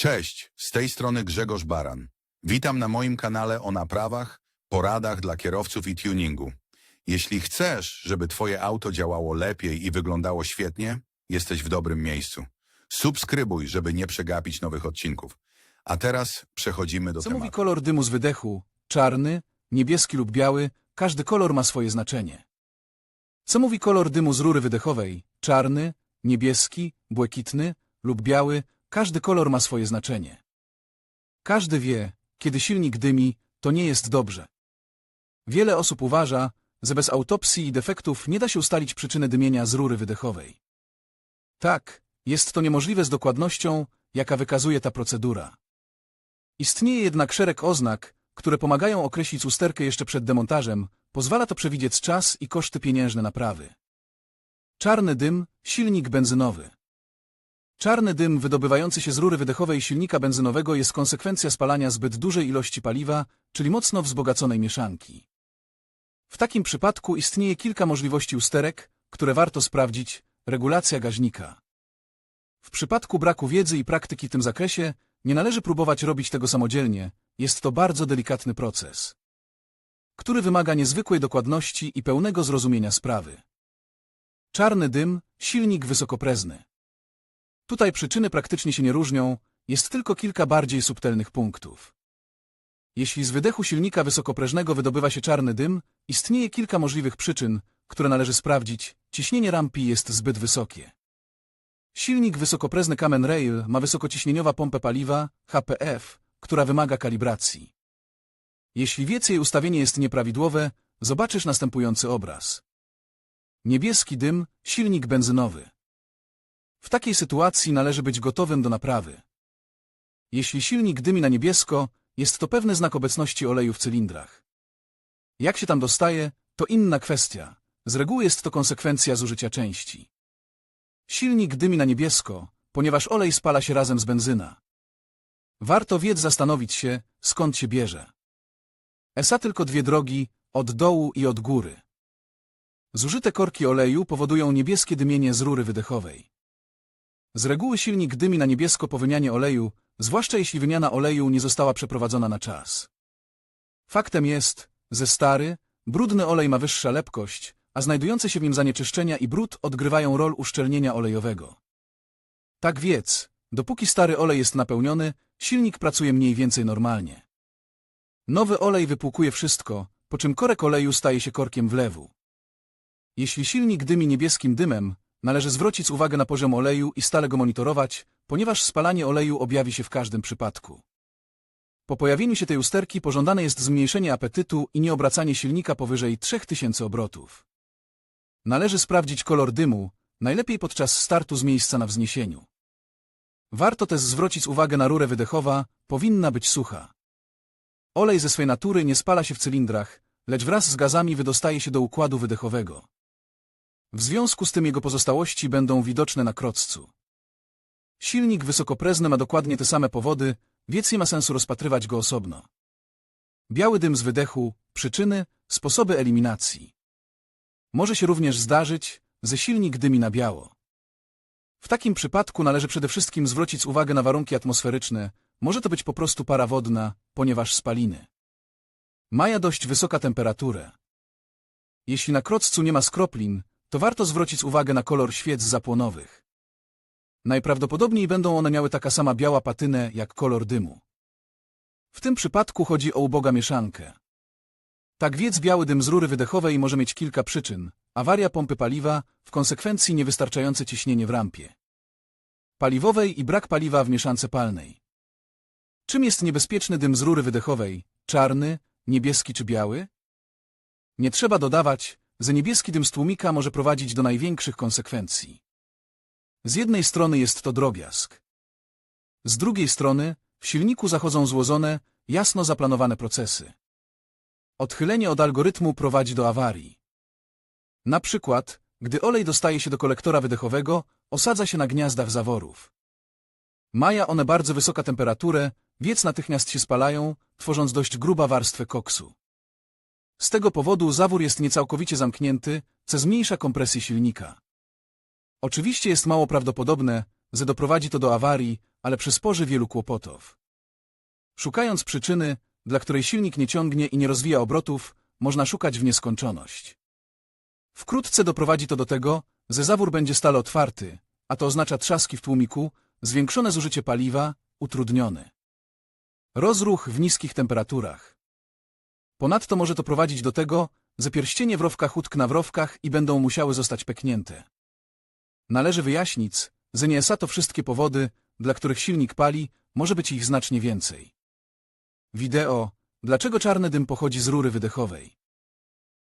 Cześć, z tej strony Grzegorz Baran. Witam na moim kanale o naprawach, poradach dla kierowców i tuningu. Jeśli chcesz, żeby Twoje auto działało lepiej i wyglądało świetnie, jesteś w dobrym miejscu. Subskrybuj, żeby nie przegapić nowych odcinków. A teraz przechodzimy do Co tematu. mówi kolor dymu z wydechu? Czarny, niebieski lub biały, każdy kolor ma swoje znaczenie. Co mówi kolor dymu z rury wydechowej? Czarny, niebieski, błękitny lub biały, każdy kolor ma swoje znaczenie. Każdy wie, kiedy silnik dymi, to nie jest dobrze. Wiele osób uważa, że bez autopsji i defektów nie da się ustalić przyczyny dymienia z rury wydechowej. Tak, jest to niemożliwe z dokładnością, jaka wykazuje ta procedura. Istnieje jednak szereg oznak, które pomagają określić usterkę jeszcze przed demontażem, pozwala to przewidzieć czas i koszty pieniężne naprawy. Czarny dym, silnik benzynowy. Czarny dym wydobywający się z rury wydechowej silnika benzynowego jest konsekwencja spalania zbyt dużej ilości paliwa, czyli mocno wzbogaconej mieszanki. W takim przypadku istnieje kilka możliwości usterek, które warto sprawdzić, regulacja gaźnika. W przypadku braku wiedzy i praktyki w tym zakresie nie należy próbować robić tego samodzielnie, jest to bardzo delikatny proces, który wymaga niezwykłej dokładności i pełnego zrozumienia sprawy. Czarny dym, silnik wysokoprezny. Tutaj przyczyny praktycznie się nie różnią, jest tylko kilka bardziej subtelnych punktów. Jeśli z wydechu silnika wysokoprężnego wydobywa się czarny dym, istnieje kilka możliwych przyczyn, które należy sprawdzić. Ciśnienie rampi jest zbyt wysokie. Silnik wysokoprężny Kamen Rail ma wysokociśnieniowa pompę paliwa, HPF, która wymaga kalibracji. Jeśli wiec jej ustawienie jest nieprawidłowe, zobaczysz następujący obraz. Niebieski dym, silnik benzynowy. W takiej sytuacji należy być gotowym do naprawy. Jeśli silnik dymi na niebiesko, jest to pewny znak obecności oleju w cylindrach. Jak się tam dostaje, to inna kwestia. Z reguły jest to konsekwencja zużycia części. Silnik dymi na niebiesko, ponieważ olej spala się razem z benzyna. Warto wiedz zastanowić się, skąd się bierze. ESA tylko dwie drogi, od dołu i od góry. Zużyte korki oleju powodują niebieskie dymienie z rury wydechowej. Z reguły silnik dymi na niebiesko po wymianie oleju, zwłaszcza jeśli wymiana oleju nie została przeprowadzona na czas. Faktem jest, że stary, brudny olej ma wyższa lepkość, a znajdujące się w nim zanieczyszczenia i brud odgrywają rolę uszczelnienia olejowego. Tak wiedz, dopóki stary olej jest napełniony, silnik pracuje mniej więcej normalnie. Nowy olej wypłukuje wszystko, po czym korek oleju staje się korkiem wlewu. Jeśli silnik dymi niebieskim dymem, należy zwrócić uwagę na poziom oleju i stale go monitorować, ponieważ spalanie oleju objawi się w każdym przypadku. Po pojawieniu się tej usterki pożądane jest zmniejszenie apetytu i nieobracanie silnika powyżej 3000 obrotów. Należy sprawdzić kolor dymu, najlepiej podczas startu z miejsca na wzniesieniu. Warto też zwrócić uwagę na rurę wydechowa, powinna być sucha. Olej ze swej natury nie spala się w cylindrach, lecz wraz z gazami wydostaje się do układu wydechowego. W związku z tym jego pozostałości będą widoczne na kroccu. Silnik wysokoprezny ma dokładnie te same powody, więc nie ma sensu rozpatrywać go osobno. Biały dym z wydechu, przyczyny, sposoby eliminacji. Może się również zdarzyć, że silnik dymi na biało. W takim przypadku należy przede wszystkim zwrócić uwagę na warunki atmosferyczne, może to być po prostu para wodna, ponieważ spaliny. Maja dość wysoka temperaturę. Jeśli na kroccu nie ma skroplin, to warto zwrócić uwagę na kolor świec zapłonowych. Najprawdopodobniej będą one miały taka sama biała patynę jak kolor dymu. W tym przypadku chodzi o uboga mieszankę. Tak więc biały dym z rury wydechowej może mieć kilka przyczyn. Awaria pompy paliwa, w konsekwencji niewystarczające ciśnienie w rampie. Paliwowej i brak paliwa w mieszance palnej. Czym jest niebezpieczny dym z rury wydechowej? Czarny, niebieski czy biały? Nie trzeba dodawać, że niebieski dym z tłumika może prowadzić do największych konsekwencji. Z jednej strony jest to drobiazg. Z drugiej strony w silniku zachodzą złożone, jasno zaplanowane procesy. Odchylenie od algorytmu prowadzi do awarii. Na przykład, gdy olej dostaje się do kolektora wydechowego, osadza się na gniazdach zaworów. Maja one bardzo wysoka temperaturę, wiec natychmiast się spalają, tworząc dość gruba warstwę koksu. Z tego powodu zawór jest niecałkowicie zamknięty, co zmniejsza kompresję silnika. Oczywiście jest mało prawdopodobne, że doprowadzi to do awarii, ale przysporzy wielu kłopotów. Szukając przyczyny, dla której silnik nie ciągnie i nie rozwija obrotów, można szukać w nieskończoność. Wkrótce doprowadzi to do tego, że zawór będzie stale otwarty, a to oznacza trzaski w tłumiku, zwiększone zużycie paliwa, utrudniony. Rozruch w niskich temperaturach. Ponadto może to prowadzić do tego, że pierścienie w rowkach utkną w rowkach i będą musiały zostać peknięte. Należy wyjaśnić, że nie są to wszystkie powody, dla których silnik pali, może być ich znacznie więcej. Wideo. Dlaczego czarny dym pochodzi z rury wydechowej?